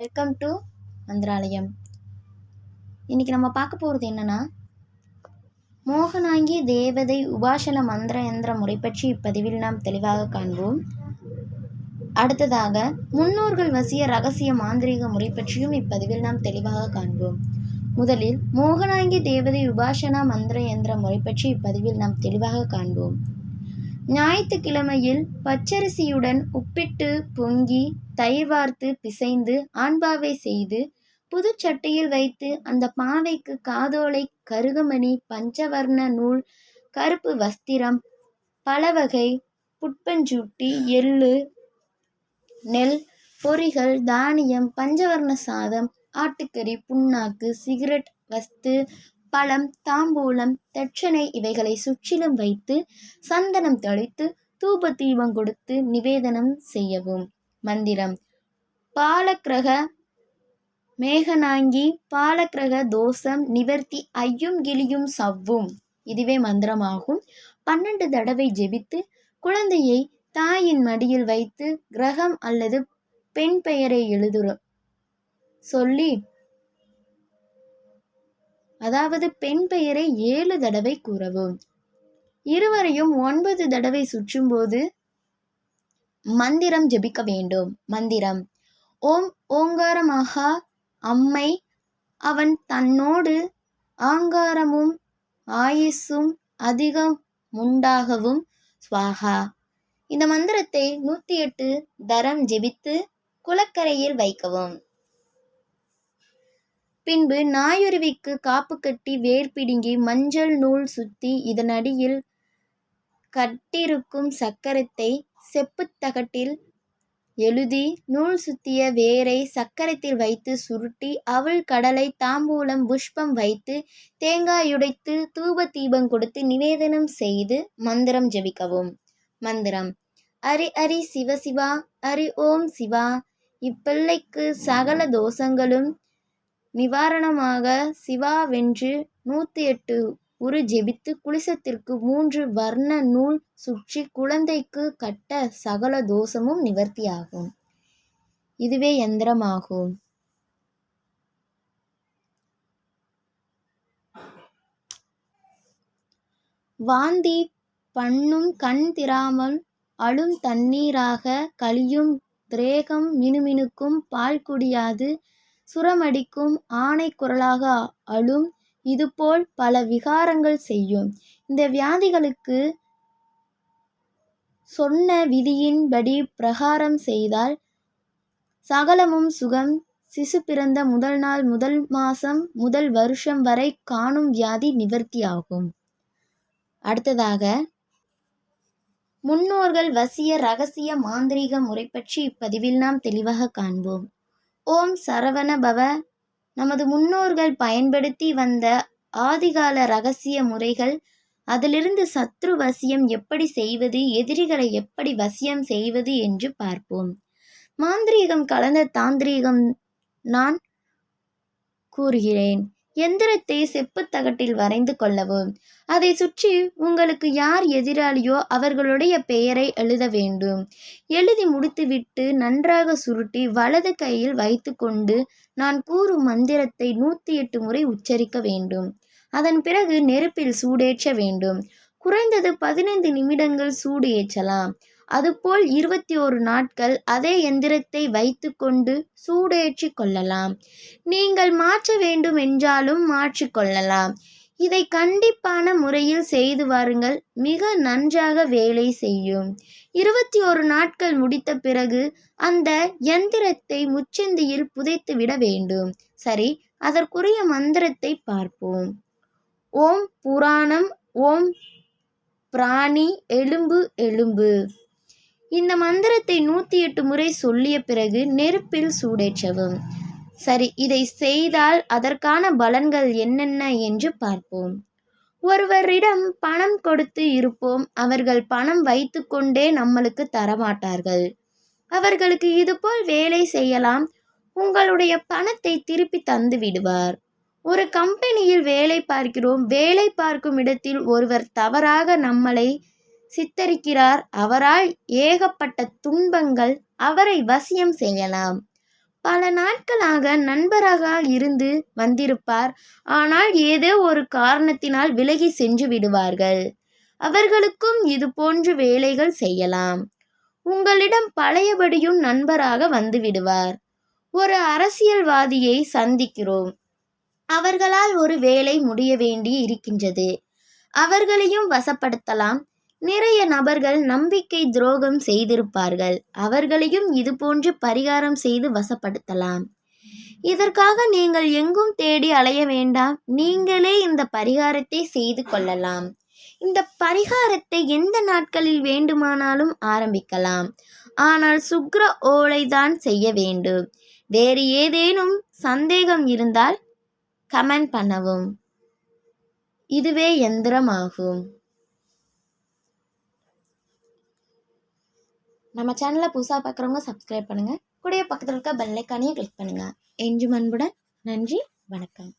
Welcome to Mantralayam. இன்றைக்கி நம்ம பார்க்க போகிறது என்னன்னா மோகனாங்கி தேவதை உபாசன மந்திர எந்திர முறை பற்றி இப்பதிவில் நாம் தெளிவாக காண்போம். அடுத்ததாக முன்னோர்கள் வசிய ரகசிய மாந்திரீக முறை பற்றியும் இப்பதிவில் நாம் தெளிவாக காண்போம். முதலில் மோகனாங்கி தேவதை உபாசனா மந்திர எந்திர முறை பற்றி இப்பதிவில் நாம் தெளிவாக காண்போம். ஞாயிற்றுக்கிழமையில் பச்சரிசியுடன் உப்பிட்டு பொங்கி தயிர் வார்த்து பிசைந்து ஆண்பாவை செய்து புதுச்சட்டியில் வைத்து அந்த பாவைக்கு காதோலை கருகமணி பஞ்சவர்ண நூல் கருப்பு வஸ்திரம் பலவகை புட்பஞ்சூட்டி எள்ளு நெல் பொரிகள் தானியம் பஞ்சவர்ண சாதம் ஆட்டுக்கறி புண்ணாக்கு சிகரெட் வஸ்து பழம் தாம்பூலம் தட்சணை இவைகளை சுற்றிலும் வைத்து சந்தனம் தெளித்து தூப தீபம் கொடுத்து நிவேதனம் செய்யவும். மந்திரம். பாலக்கிரக மேகநாங்கி பாலக்கிரக தோஷம் நிவர்த்தி ஐயும் கிளியும் சவ்வும். இதுவே மந்திரமாகும். பன்னெண்டு தடவை ஜெபித்து குழந்தையை தாயின் மடியில் வைத்து கிரகம் அல்லது பெண் பெயரை எழுதுற சொல்லி அதாவது பெண் பெயரை ஏழு தடவை கூறவும். இருவரையும் ஒன்பது தடவை சுற்றும்போது மந்திரம் ஜெபிக்க வேண்டும். மந்திரம். ஓம் ஓங்காரமாக அம்மை அவன் தன்னோடு ஆங்காரமும் ஆயுசும் அதிகம் உண்டாகவும் ஸ்வாகா இந்த மந்திரத்தை நூற்றி எட்டு தரம் ஜெபித்து குளக்கரையில் வைக்கவும். பின்பு நாயுருவிக்கு காப்பு கட்டி வேர் பிடுங்கி மஞ்சள் நூல் சுத்தி இதனடியில் கட்டிருக்கும் சக்கரத்தை செப்புத்தகட்டில் எழுதி நூல் சுத்திய வேரை சக்கரத்தில் வைத்து சுருட்டி அவள் கடலை தாம்பூலம் புஷ்பம் வைத்து தேங்காயுடைத்து தூப தீபம் கொடுத்து நிவேதனம் செய்து மந்திரம் ஜெபிக்கவும். மந்திரம். அரி அரி சிவ சிவா அரி ஓம் சிவா. இப்பிள்ளைக்கு சகல தோஷங்களும் நிவாரணமாக சிவாவென்று நூற்றி எட்டு உரு ஜெபித்து குளிசத்திற்கு மூன்று வர்ண நூல் சுற்றி குழந்தைக்கு கட்ட சகல தோஷமும் நிவர்த்தியாகும். இதுவே யந்திரமாகும் வாந்தி பண்ணும் கண் திராமல் அழும் தண்ணீராக கழியும் திரேகம் மினுமினுக்கும் பால் குடியாது சுரமடிக்கும் ஆணை குரலாக அழும் இதுபோல் பல விகாரங்கள் செய்யும். இந்த வியாதிகளுக்கு சொன்ன விதியின்படி பிரகாரம் செய்தால் சகலமும் சுகம். சிசு பிறந்த முதல் நாள் முதல் மாசம் முதல் வருஷம் வரை காணும் வியாதி நிவர்த்தியாகும். அடுத்ததாக முன்னோர்கள் வசிய ரகசிய மாந்திரீக முறை பற்றி இப்பதிவில் நாம் தெளிவாக காண்போம். ஓம் சரவண பவ. நமது முன்னோர்கள் பயன்படுத்தி வந்த ஆதிகால ரகசிய முறைகள் அதிலிருந்து சத்ரு வசியம் எப்படி செய்வது எதிரிகளை எப்படி வசியம் செய்வது என்று பார்ப்போம். மாந்திரீகம் கலந்த தாந்திரீகம் நான் கூறுகிறேன். எந்திரத்தை செப்பு தகட்டில் வரைந்து கொள்ளவும். அதை சுற்றி உங்களுக்கு யார் எதிராளியோ அவர்களுடைய பெயரை எழுத வேண்டும். எழுதி முடித்துவிட்டு நன்றாக சுருட்டி வலது கையில் வைத்துக்கொண்டு நான் கூறும் மந்திரத்தை நூற்றி எட்டு முறை உச்சரிக்க வேண்டும். அதன் பிறகு நெருப்பில் சூடேற்ற வேண்டும். குறைந்தது பதினைந்து நிமிடங்கள் சூடு ஏற்றலாம். அதுபோல் இருபத்தி ஒரு நாட்கள் அதே எந்திரத்தை வைத்துக்கொண்டு சூடேற்றி கொள்ளலாம். நீங்கள் மாற்ற வேண்டும் என்றாலும் மாற்றிக்கொள்ளலாம் இதை கண்டிப்பான முறையில் செய்து வாருங்கள். மிக நன்றாக வேலை செய்யும். இருபத்தி ஒரு நாட்கள் முடித்த பிறகு அந்த எந்திரத்தை முச்சந்தியில் புதைத்து விட வேண்டும். சரி அதற்குரிய மந்திரத்தை பார்ப்போம். ஓம் புராணம் ஓம் பிராணி எலும்பு எலும்பு. இந்த மந்திரத்தை நூற்றி எட்டு முறை சொல்லிய பிறகு நெருப்பில் சூடேற்றவும். சரி இதை செய்தால் அதற்கான பலன்கள் என்னென்ன என்று பார்ப்போம். ஒருவரிடம் பணம் கொடுத்து இருப்போம். அவர்கள் பணம் வைத்துக்கொண்டே நம்மளுக்கு தரமாட்டார்கள். அவர்களுக்கு இதுபோல் வேலை செய்யலாம். உங்களுடைய பணத்தை திருப்பி தந்து விடுவார். ஒரு கம்பெனியில் வேலை பார்க்கிறோம். வேலை பார்க்கும் இடத்தில் ஒருவர் தவறாக நம்மளை சித்தரிக்கிறார். அவரால் ஏகப்பட்ட துன்பங்கள் அவரை வசியம் செய்யலாம். பல நாட்களாக நண்பராக இருந்து வந்திருப்பார். ஆனால் ஏதோ ஒரு காரணத்தினால் விலகி சென்று விடுவார்கள். அவர்களுக்கும் இது போன்ற வேலைகள் செய்யலாம். உங்களிடம் பழையபடியும் நண்பராக வந்து விடுவார். ஒரு அரசியல்வாதியை சந்திக்கிறோம். அவர்களால் ஒரு வேலை முடிய வேண்டி இருக்கின்றது அவர்களையும் வசப்படுத்தலாம். நிறைய நபர்கள் நம்பிக்கை துரோகம் செய்திருப்பார்கள். அவர்களையும் இதுபோன்று பரிகாரம் செய்து வசப்படுத்தலாம். இதற்காக நீங்கள் எங்கும் தேடி அலைய வேண்டாம். நீங்களே இந்த பரிகாரத்தை செய்து கொள்ளலாம். இந்த பரிகாரத்தை எந்த நாட்களில் வேண்டுமானாலும் ஆரம்பிக்கலாம். ஆனால் சுக்ர ஓலை தான் செய்ய வேண்டும். வேறு ஏதேனும் சந்தேகம் இருந்தால் கமெண்ட் பண்ணவும். இதுவே எந்திரமாகும். நம்ம சேனலை புதுசாக பார்க்குறவங்க சப்ஸ்கிரைப் பண்ணுங்கள் கூடிய பக்கத்தில் இருக்க பெல்லைக்கானையும் கிளிக் பண்ணுங்கள் எஞ்சும் அன்புடன் நன்றி வணக்கம்.